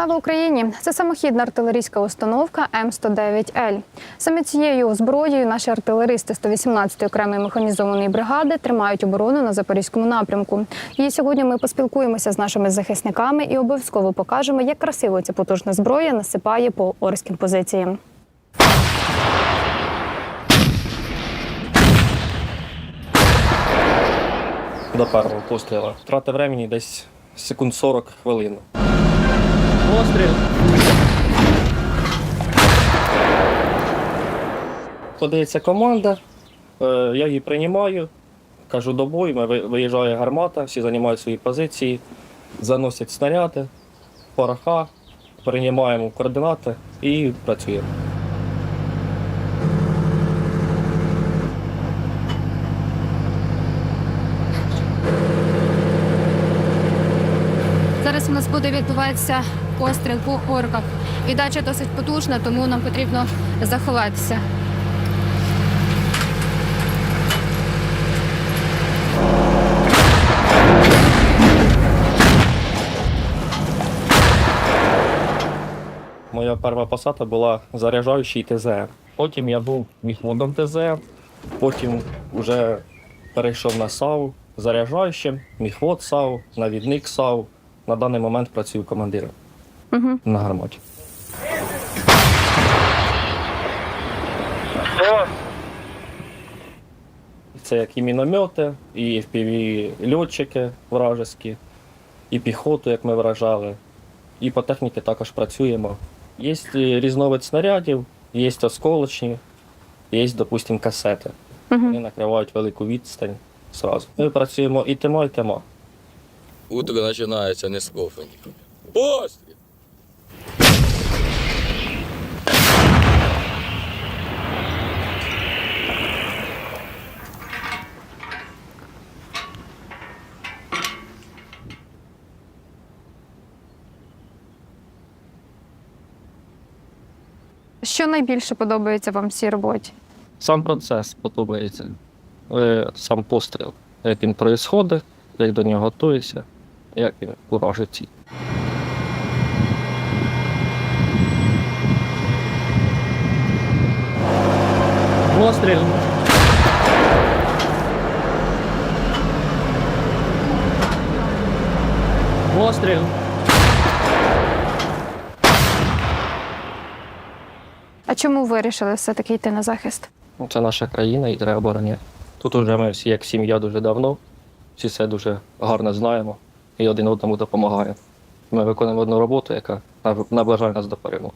Слава Україні! Це самохідна артилерійська установка М109Л. Саме цією зброєю наші артилеристи 118-ї окремої механізованої бригади тримають оборону на запорізькому напрямку. І сьогодні ми поспілкуємося з нашими захисниками і обов'язково покажемо, як красиво ця потужна зброя насипає по орським позиціям. до першого пострілу. Втрата времени десь секунд 40 хвилин. Постріл. Подається команда, е, я її приймаю, кажу до бою, виїжджає гармата, всі займають свої позиції, заносять снаряди, пороха, приймаємо координати і працюємо. Зараз у нас буде відбуватися постріл по орках. Віддача досить потужна, тому нам потрібно заховатися. Моя перша посада була заряджаючий ТЗР. Потім я був міхводом ТЗР, потім вже перейшов на САУ заряджаючим, міхвод САУ, навідник САУ. На даний момент працюю командиром Угу. на гарматі. Це як і міномети, і FPV льотчики вражеські, і піхоту, як ми вражали. І по техніці також працюємо. Є різновид снарядів, є осколочні, є, допустимо, касети. Вони накривають велику відстань зразу. Ми працюємо і тима, і тима. Утро починається не з. Постріл! Що найбільше подобається вам в цій роботі? Сам процес подобається. Е, Сам постріл, як він відбувається, як до нього готується, як він уражить. Постріл. Постріл. А чому вирішили все-таки йти на захист? Ну, Це наша країна і треба обороняти. Тут уже ми всі як сім'я дуже давно, всі все дуже гарно знаємо і один одному допомагаємо. Ми виконуємо одну роботу, яка наближає нас до перемоги.